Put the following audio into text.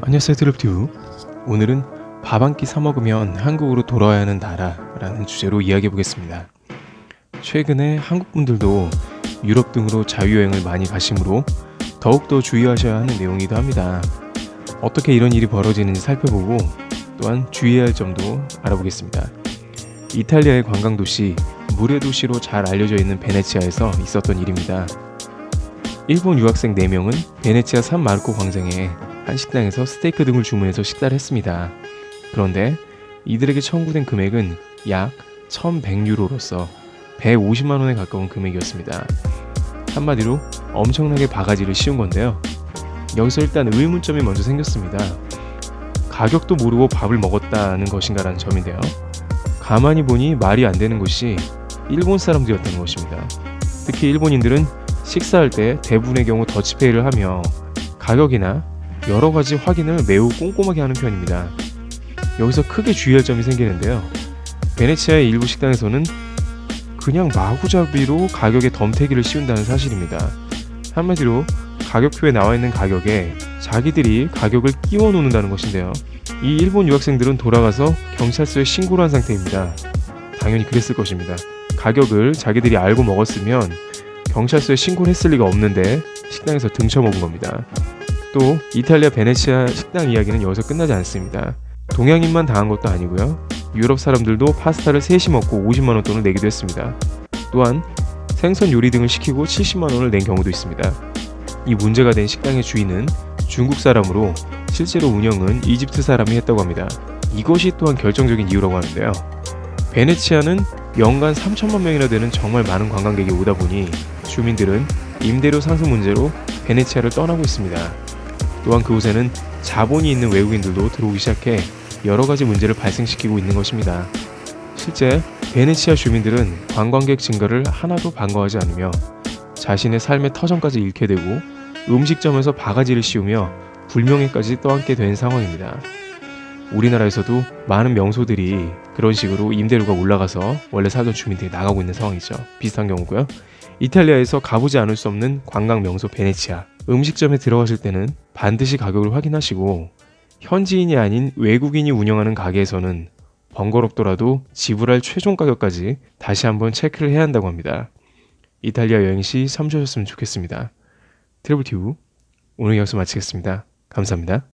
안녕하세요 드롭튜브. 오늘은 밥 한 끼 사 먹으면 한국으로 돌아와야 하는 나라라는 주제로 이야기해 보겠습니다. 최근에 한국 분들도 유럽 등으로 자유여행을 많이 가시므로 더욱더 주의하셔야 하는 내용이기도 합니다. 어떻게 이런 일이 벌어지는지 살펴보고 또한 주의해야 할 점도 알아보겠습니다. 이탈리아의 관광도시 물의 도시로 잘 알려져 있는 베네치아에서 있었던 일입니다. 일본 유학생 4명은 베네치아 산 마르코 광장에 한 식당에서 스테이크 등을 주문해서 식사를 했습니다. 그런데 이들에게 청구된 금액은 약 1100유로로서 150만 원에 가까운 금액이었습니다. 한마디로 엄청나게 바가지를 씌운 건데요. 여기서 일단 의문점이 먼저 생겼습니다. 가격도 모르고 밥을 먹었다는 것인가라는 점인데요. 가만히 보니 말이 안 되는 것이 일본 사람들이었다는 것입니다. 특히 일본인들은 식사할 때 대부분의 경우 더치페이를 하며 가격이나 여러 가지 확인을 매우 꼼꼼하게 하는 편입니다. 여기서 크게 주의할 점이 생기는데요. 베네치아의 일부 식당에서는 그냥 마구잡이로 가격에 덤태기를 씌운다는 사실입니다. 한마디로 가격표에 나와 있는 가격에 자기들이 가격을 끼워 놓는다는 것인데요. 이 일본 유학생들은 돌아가서 경찰서에 신고를 한 상태입니다. 당연히 그랬을 것입니다. 가격을 자기들이 알고 먹었으면 경찰서에 신고를 했을 리가 없는데 식당에서 등쳐먹은 겁니다. 또 이탈리아 베네치아 식당 이야기는 여기서 끝나지 않습니다. 동양인만 당한 것도 아니고요. 유럽 사람들도 파스타를 셋이 먹고 50만 원 돈을 내기도 했습니다. 또한 생선 요리 등을 시키고 70만 원을 낸 경우도 있습니다. 이 문제가 된 식당의 주인은 중국 사람으로 실제로 운영은 이집트 사람이 했다고 합니다. 이것이 또한 결정적인 이유라고 하는데요. 베네치아는 연간 3천만 명이나 되는 정말 많은 관광객이 오다 보니 주민들은 임대료 상승 문제로 베네치아를 떠나고 있습니다. 또한 그곳에는 자본이 있는 외국인들도 들어오기 시작해 여러 가지 문제를 발생시키고 있는 것입니다. 실제 베네치아 주민들은 관광객 증가를 하나도 반가워하지 않으며 자신의 삶의 터전까지 잃게 되고 음식점에서 바가지를 씌우며 불명예까지 떠안게 된 상황입니다. 우리나라에서도 많은 명소들이 그런 식으로 임대료가 올라가서 원래 살던 주민들이 나가고 있는 상황이죠. 비슷한 경우고요. 이탈리아에서 가보지 않을 수 없는 관광 명소 베네치아. 음식점에 들어가실 때는 반드시 가격을 확인하시고 현지인이 아닌 외국인이 운영하는 가게에서는 번거롭더라도 지불할 최종 가격까지 다시 한번 체크를 해야 한다고 합니다. 이탈리아 여행 시 참조하셨으면 좋겠습니다. 트래블 튜브 오늘 여기서 마치겠습니다. 감사합니다.